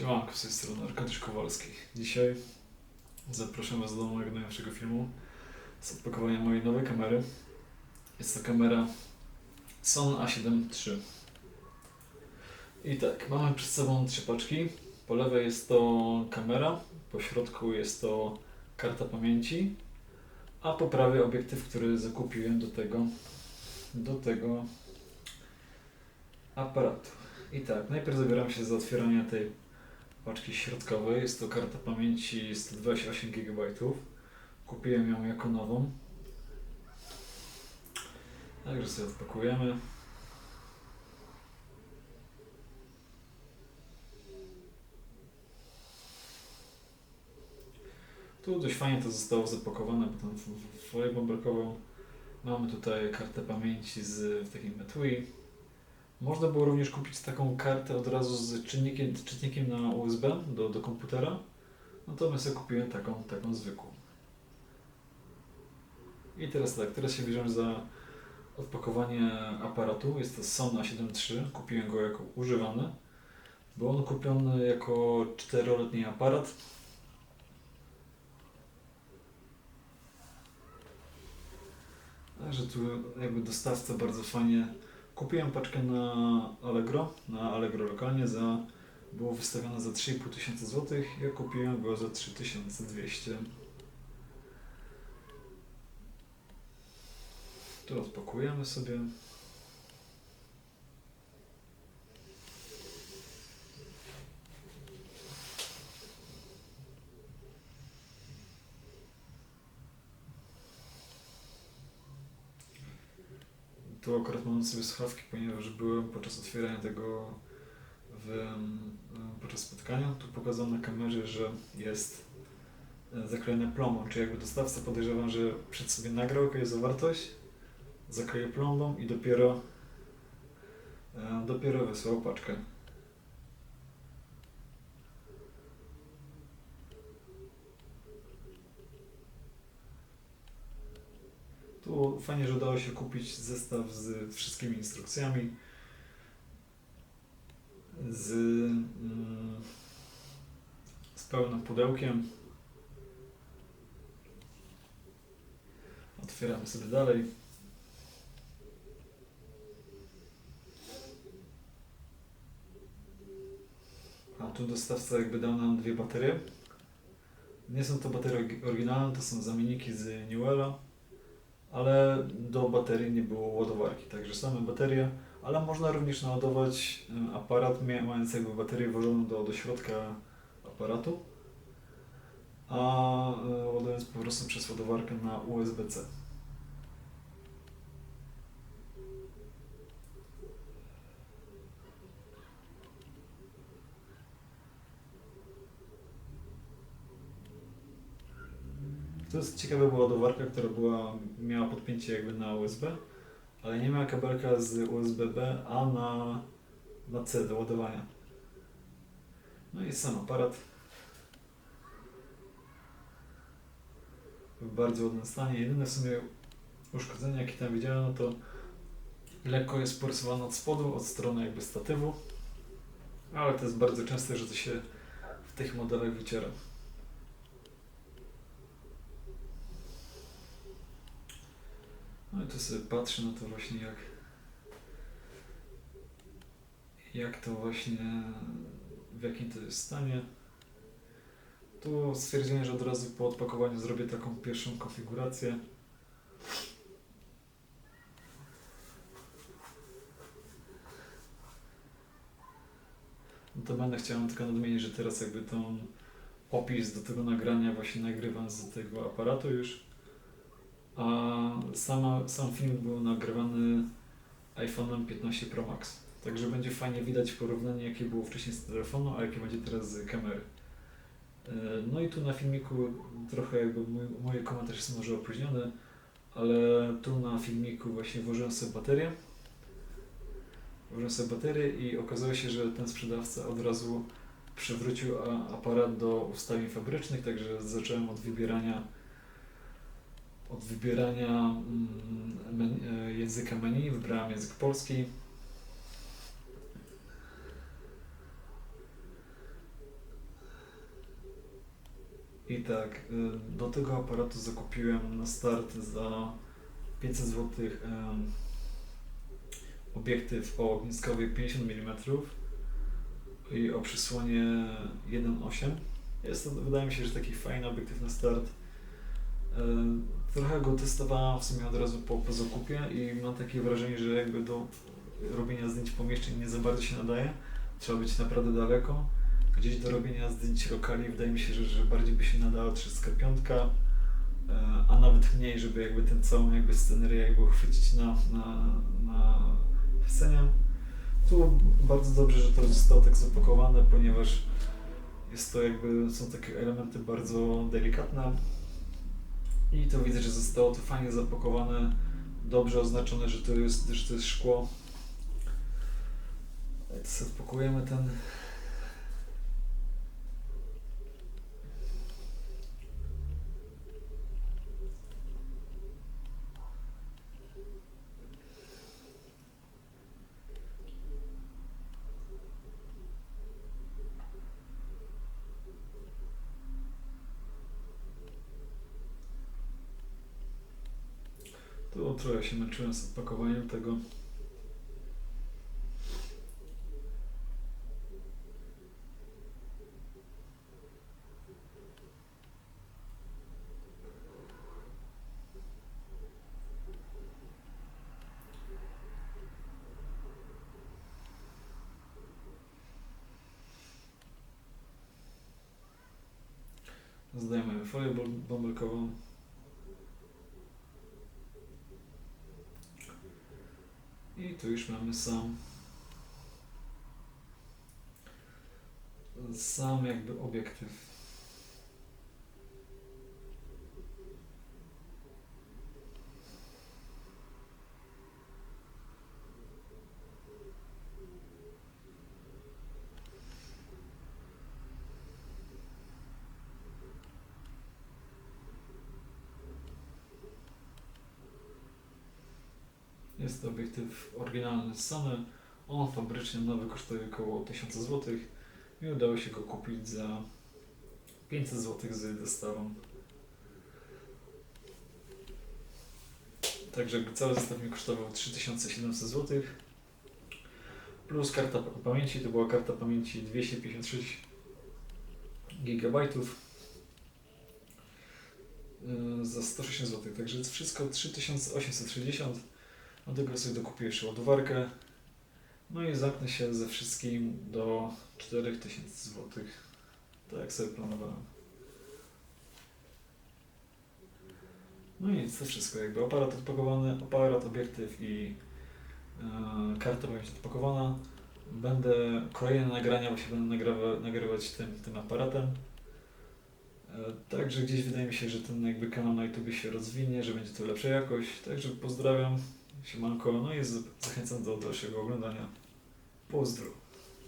Siemanko, z tej strony Arkadiusz Kowalski. Dzisiaj zapraszam Was do mojego najnowszego filmu z odpakowania mojej nowej kamery. Jest to kamera Sony A7 III. I tak, mamy przed sobą trzy paczki. Po lewej jest to kamera, po środku jest to karta pamięci, a po prawej obiektyw, który zakupiłem do tego, do tego aparatu. I tak, najpierw zabieram się za otwieranie tej paczki środkowej. Jest to karta pamięci 128 GB. Kupiłem ją jako nową. Także sobie odpakujemy. Tu dość fajnie to zostało zapakowane, bo tam folię bąbelkową mamy tutaj kartę pamięci z w takim etui. Można było również kupić taką kartę od razu z czynnikiem, czytnikiem na USB do, do komputera. Natomiast ja kupiłem taką, taką zwykłą. I teraz tak, teraz się bierzemy za odpakowanie aparatu. Jest to Sony A7 III. Kupiłem go jako używany. Był on kupiony jako 4-letni aparat. Także tu jakby dostawca bardzo fajnie Kupiłem paczkę na Allegro, na Allegro lokalnie za było wystawione za 3,5 tysiąca złotych. Ja kupiłem go za 3200. Tu odpakujemy sobie. Tu akurat mam sobie słuchawki, ponieważ byłem podczas otwierania tego w, em, podczas spotkania. Tu pokazano na kamerze, że jest e, zaklejone plombą, czyli jakby dostawca podejrzewam, że przed sobie nagrał jaka jest zawartość, zakleje plombą i dopiero e, dopiero wysłał paczkę. Fajnie, że dało się kupić zestaw z wszystkimi instrukcjami, z, mm, z pełnym pudełkiem. Otwieramy sobie dalej. A tu dostawca jakby dał nam dwie baterie. Nie są to baterie oryginalne, to są zamienniki z Newella ale do baterii nie było ładowarki, także same baterie, ale można również naładować aparat mia- mając jakby baterię włożoną do, do środka aparatu, a e, ładując po prostu przez ładowarkę na USB-C. To jest ciekawa była ładowarka, która była, miała podpięcie jakby na USB, ale nie miała kabelka z USB-B, a na, na C do ładowania. No i sam aparat w bardzo ładnym stanie. Jedyne w sumie uszkodzenie, jakie tam widziałem, no to lekko jest porysowane od spodu, od strony jakby statywu, ale to jest bardzo częste, że to się w tych modelach wyciera. No i tu sobie patrzę na to właśnie jak jak to właśnie w jakim to jest stanie. Tu stwierdziłem, że od razu po odpakowaniu zrobię taką pierwszą konfigurację. No to będę chciałem tylko nadmienić, że teraz jakby tą opis do tego nagrania właśnie nagrywam z tego aparatu już. A sama, sam film był nagrywany iPhone'em 15 Pro Max. Także będzie fajnie widać porównanie, jakie było wcześniej z telefonu, a jakie będzie teraz z kamery. E, No i tu na filmiku trochę jakby moje komentarze są może opóźnione, ale tu na filmiku właśnie włożyłem sobie baterię. Włożyłem sobie baterię i okazało się, że ten sprzedawca od razu przywrócił aparat do ustawień fabrycznych, także zacząłem od wybierania od wybierania mm, e, języka menu, wybrałem język polski. I tak, y, do tego aparatu zakupiłem na start za 500 zł obiektyw o ogniskowej 50 mm i o przysłonie 1.8. Jest to, wydaje mi się, że taki fajny obiektyw na start. E, Trochę go testowałem w sumie od razu po, po zakupie i mam takie wrażenie, że jakby do robienia zdjęć pomieszczeń nie za bardzo się nadaje. Trzeba być naprawdę daleko. Gdzieś do robienia zdjęć lokali wydaje mi się, że, że bardziej by się nadała 35, e, a nawet mniej, żeby jakby tę całą jakby scenerię jakby uchwycić na, na, na scenie. Tu bardzo dobrze, że to zostało tak zapakowane, ponieważ jest to jakby, są takie elementy bardzo delikatne i to widzę, że zostało to fajnie zapakowane, dobrze oznaczone, że to jest, że to jest szkło. Ten Tu trochę się męczyłem z odpakowaniem tego. Zdajemy folię bąbelkową. I tu już mamy sam sam jakby obiektyw. Jest to obiektyw oryginalny z Sony. On fabrycznie nowy kosztuje około 1000 zł i udało się go kupić za 500 zł z dostawą. Także cały zestaw mi kosztował 3700 zł. Plus karta pa- pamięci, to była karta pamięci 256 GB yy, za 160 zł. Także wszystko 3860 do tego sobie dokupię jeszcze ładowarkę. No i zamknę się ze wszystkim do 4000 zł. Tak jak sobie planowałem. No i nic, to wszystko. Jakby aparat odpakowany, aparat, obiektyw i e, karta będzie odpakowana. Będę kolejne nagrania właśnie będę nagrywa, nagrywać tym, tym aparatem. E, Także gdzieś wydaje mi się, że ten jakby kanał na YouTube się rozwinie, że będzie to lepsza jakość. Także pozdrawiam. Siemanko, no i zachęcam do dalszego oglądania. Pozdro.